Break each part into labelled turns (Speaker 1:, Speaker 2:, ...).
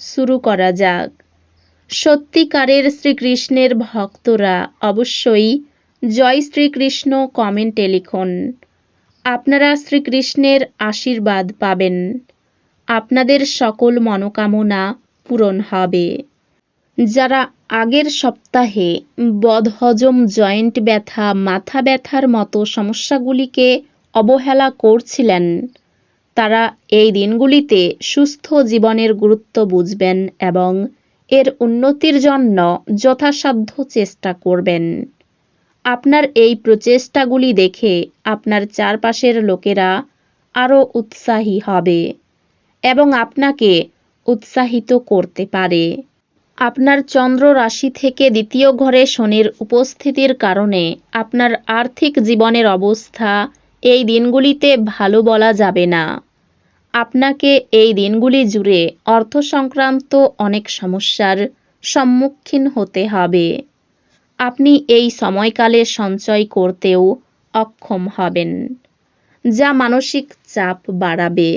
Speaker 1: শুরু করা যাক। সত্যিকারের শ্রীকৃষ্ণের ভক্তরা অবশ্যই জয় শ্রীকৃষ্ণ কমেন্টে লিখুন। আপনারা শ্রীকৃষ্ণের আশীর্বাদ পাবেন। আপনাদের সকল মনোকামনা পূরণ হবে। যারা আগের সপ্তাহে বদহজম জয়েন্ট ব্যথা, মাথা ব্যথার মতো সমস্যাগুলিকে অবহেলা করছিলেন তারা এই দিনগুলিতে সুস্থ জীবনের গুরুত্ব বুঝবেন এবং এর উন্নতির জন্য যথাসাধ্য চেষ্টা করবেন। আপনার এই প্রচেষ্টাগুলি দেখে আপনার চারপাশের লোকেরা আরও উৎসাহী হবে এবং আপনাকে উৎসাহিত করতে পারে। আপনার চন্দ্র রাশি থেকে দ্বিতীয় ঘরে শনির উপস্থিতির কারণে আপনার আর্থিক জীবনের অবস্থা এই দিনগুলিতে ভালো বলা যাবে না। আপনাকে এই দিনগুলি জুড়ে অর্থ সংক্রান্ত অনেক সমস্যার সম্মুখীন হতে হবে। আপনি এই সময়কালে সঞ্চয় করতেও অক্ষম হবেন, যা মানসিক চাপ বাড়াবে।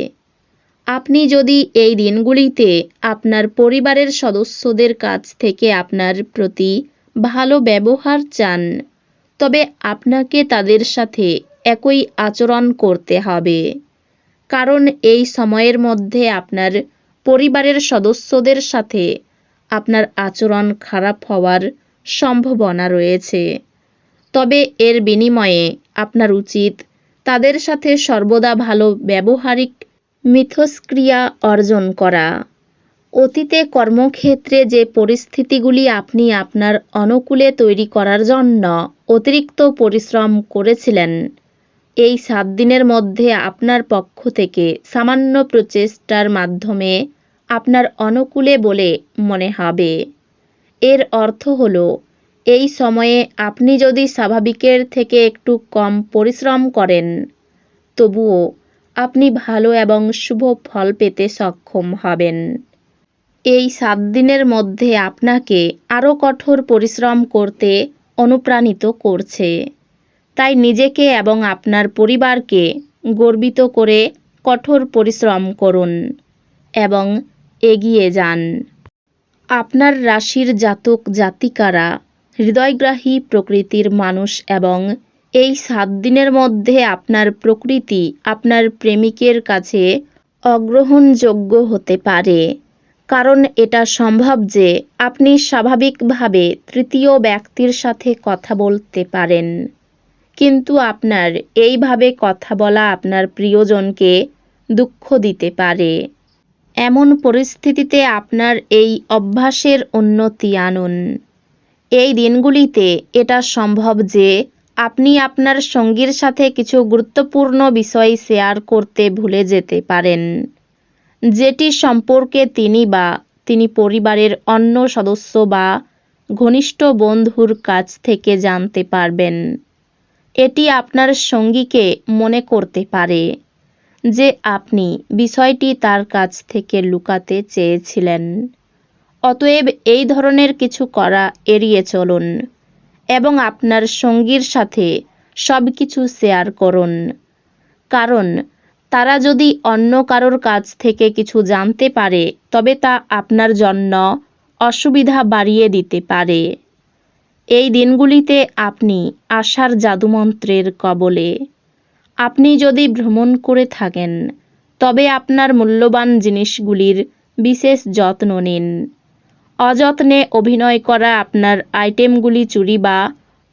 Speaker 1: আপনি যদি এই দিনগুলিতে আপনার পরিবারের সদস্যদের কাছ থেকে আপনার প্রতি ভালো ব্যবহার চান, তবে আপনাকে তাদের সাথে একই আচরণ করতে হবে। কারণ এই সময়ের মধ্যে আপনার পরিবারের সদস্যদের সাথে আপনার আচরণ খারাপ হওয়ার সম্ভাবনা রয়েছে। তবে এর বিনিময়ে আপনার উচিত তাদের সাথে সর্বদা ভালো ব্যবহারিক মিথস্ক্রিয়া অর্জন করা। অতীতে কর্মক্ষেত্রে যে পরিস্থিতিগুলি আপনি আপনার অনুকূলে তৈরি করার জন্য অতিরিক্ত পরিশ্রম করেছিলেন এই সাত দিনের মধ্যে আপনার পক্ষ থেকে সামান্য প্রচেষ্টার মাধ্যমে আপনার অনুকূলে বলে মনে হবে। এর অর্থ হল, এই সময়ে আপনি যদি স্বাভাবিকের থেকে একটু কম পরিশ্রম করেন, তবুও আপনি ভালো এবং শুভ ফল পেতে সক্ষম হবেন। এই সাত দিনের মধ্যে আপনাকে আরও কঠোর পরিশ্রম করতে অনুপ্রাণিত করছে। তাই নিজেকে এবং আপনার পরিবারকে গর্বিত করে কঠোর পরিশ্রম করুন এবং এগিয়ে যান। আপনার রাশির জাতক জাতিকারা, হৃদয়গ্রাহী প্রকৃতির মানুষ এবং এই সাত দিনের মধ্যে আপনার প্রকৃতি আপনার প্রেমিকের কাছে অগ্রহণযোগ্য হতে পারে। কারণ এটা সম্ভব যে আপনি স্বাভাবিকভাবে তৃতীয় ব্যক্তির সাথে কথা বলতে পারেন। কিন্তু আপনার এইভাবে কথা বলা আপনার প্রিয়জনকে দুঃখ দিতে পারে। এমন পরিস্থিতিতে আপনার এই অভ্যাসের উন্নতি আনুন। এই দিনগুলিতে এটা সম্ভব যে আপনি আপনার সঙ্গীর সাথে কিছু গুরুত্বপূর্ণ বিষয় শেয়ার করতে ভুলে যেতে পারেন। যেটি সম্পর্কে তিনি বা তিনি পরিবারের অন্য সদস্য বা ঘনিষ্ঠ বন্ধুর কাছ থেকে জানতে পারবেন। এটি আপনার সঙ্গীকে মনে করতে পারে যে আপনি বিষয়টি তার কাছ থেকে লুকাতে চেয়েছিলেন। অতএব এই ধরনের কিছু করা এড়িয়ে চলুন এবং আপনার সঙ্গীর সাথে সব কিছু শেয়ার করুন। কারণ তারা যদি অন্য কারোর কাছ থেকে কিছু জানতে পারে, তবে তা আপনার জন্য অসুবিধা বাড়িয়ে দিতে পারে। এই দিনগুলিতে আপনি আশার জাদুমন্ত্রের কবলে। আপনি যদি ভ্রমণ করে থাকেন, তবে আপনার মূল্যবান জিনিসগুলির বিশেষ যত্ন নিন। অযত্নে অভিনয় করা আপনার আইটেমগুলি চুরি বা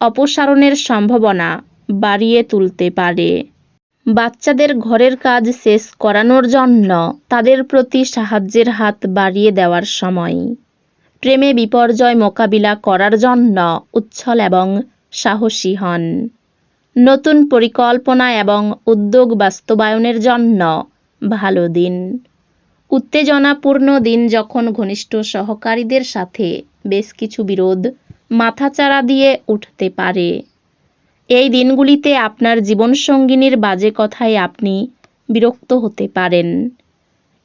Speaker 1: অপসারণের সম্ভাবনা বাড়িয়ে তুলতে পারে। বাচ্চাদের ঘরের কাজ শেষ করানোর জন্য তাদের প্রতি সাহায্যের হাত বাড়িয়ে দেওয়ার সময়। প্রেমে বিপর্যয় মোকাবিলা করার জন্য উচ্ছল এবং সাহসী হন। নতুন পরিকল্পনা এবং উদ্যোগ বাস্তবায়নের জন্য ভালো দিন। উত্তেজনাপূর্ণ দিন যখন ঘনিষ্ঠ সহকারীদের সাথে বেশ কিছু বিরোধ মাথাচাড়া দিয়ে উঠতে পারে। এই দিনগুলিতে আপনার জীবনসঙ্গিনীর বাজে কথায় আপনি বিরক্ত হতে পারেন।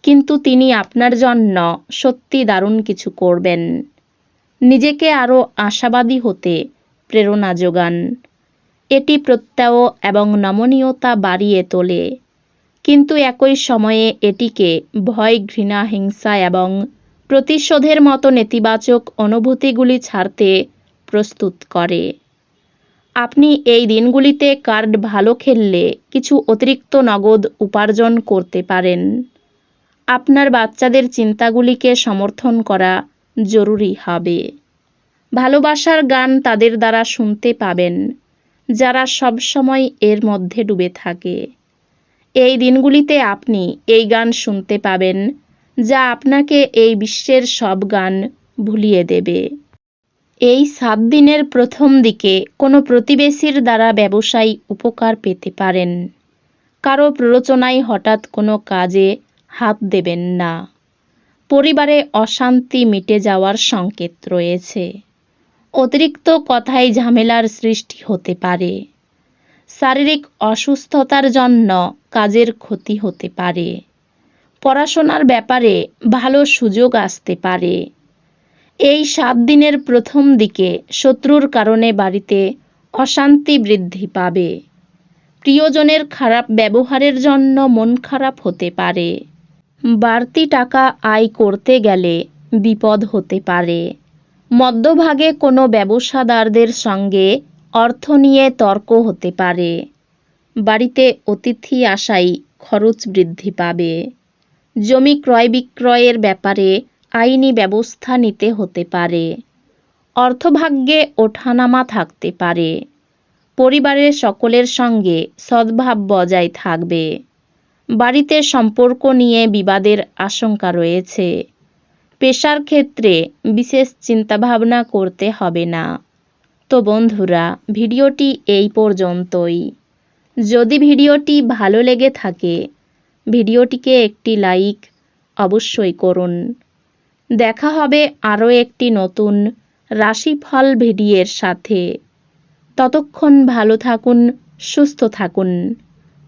Speaker 1: কিন্তু তিনি আপনার জন্য সত্যি দারুণ কিছু করবেন। নিজেকে আরও আশাবাদী হতে প্রেরণা যোগান। এটি প্রত্যয় এবং নমনীয়তা বাড়িয়ে তোলে। কিন্তু একই সময়ে এটিকে ভয়, ঘৃণা, হিংসা এবং প্রতিশোধের মতো নেতিবাচক অনুভূতিগুলি ছাড়তে প্রস্তুত করে। আপনি এই দিনগুলিতে কার্ড ভালো খেললে কিছু অতিরিক্ত নগদ উপার্জন করতে পারেন। আপনার বাচ্চাদের চিন্তাগুলিকে সমর্থন করা জরুরি হবে। ভালোবাসার গান তাদের দ্বারা শুনতে পাবেন, যারা সবসময় এর মধ্যে ডুবে থাকে। এই দিনগুলিতে আপনি এই গান শুনতে পাবেন, যা আপনাকে এই বিশ্বের সব গান ভুলিয়ে দেবে। এই সাত দিনের প্রথম দিকে কোনো প্রতিবেশীর দ্বারা ব্যবসায়ী উপকার পেতে পারেন। কারও প্ররোচনায় হঠাৎ কোনো কাজে হাত দেবেন না। পরিবারে অশান্তি মিটে যাওয়ার সংকেত রয়েছে। অতিরিক্ত কথায় ঝামেলার সৃষ্টি হতে পারে। শারীরিক অসুস্থতার জন্য কাজের ক্ষতি হতে পারে। পড়াশোনার ব্যাপারে ভালো সুযোগ আসতে পারে। এই সাত দিনের প্রথম দিকে শত্রুর কারণে বাড়িতে অশান্তি বৃদ্ধি পাবে। প্রিয়জনের খারাপ ব্যবহারের জন্য মন খারাপ হতে পারে। বাড়তি টাকা আয় করতে গেলে বিপদ হতে পারে। মধ্যভাগে কোনো ব্যবসাদারদের সঙ্গে অর্থ নিয়ে তর্ক হতে পারে। বাড়িতে অতিথি আসাই খরচ বৃদ্ধি পাবে। জমি ক্রয় বিক্রয়ের ব্যাপারে আইনি ব্যবস্থা নিতে হতে পারে। অর্থভাগ্যে ওঠানামা থাকতে পারে। পরিবারের সকলের সঙ্গে সদ্ভাব বজায় থাকবে। বাড়িতে সম্পর্ক নিয়ে বিবাদের আশঙ্কা রয়েছে। পেশার ক্ষেত্রে বিশেষ চিন্তাভাবনা করতে হবে না। তো বন্ধুরা, ভিডিওটি এই পর্যন্তই। যদি ভিডিওটি ভালো লেগে থাকে, ভিডিওটিকে একটি লাইক অবশ্যই করুন। দেখা হবে আরও একটি নতুন রাশিফল ভিডিওর সাথে। ততক্ষণ ভালো থাকুন, সুস্থ থাকুন।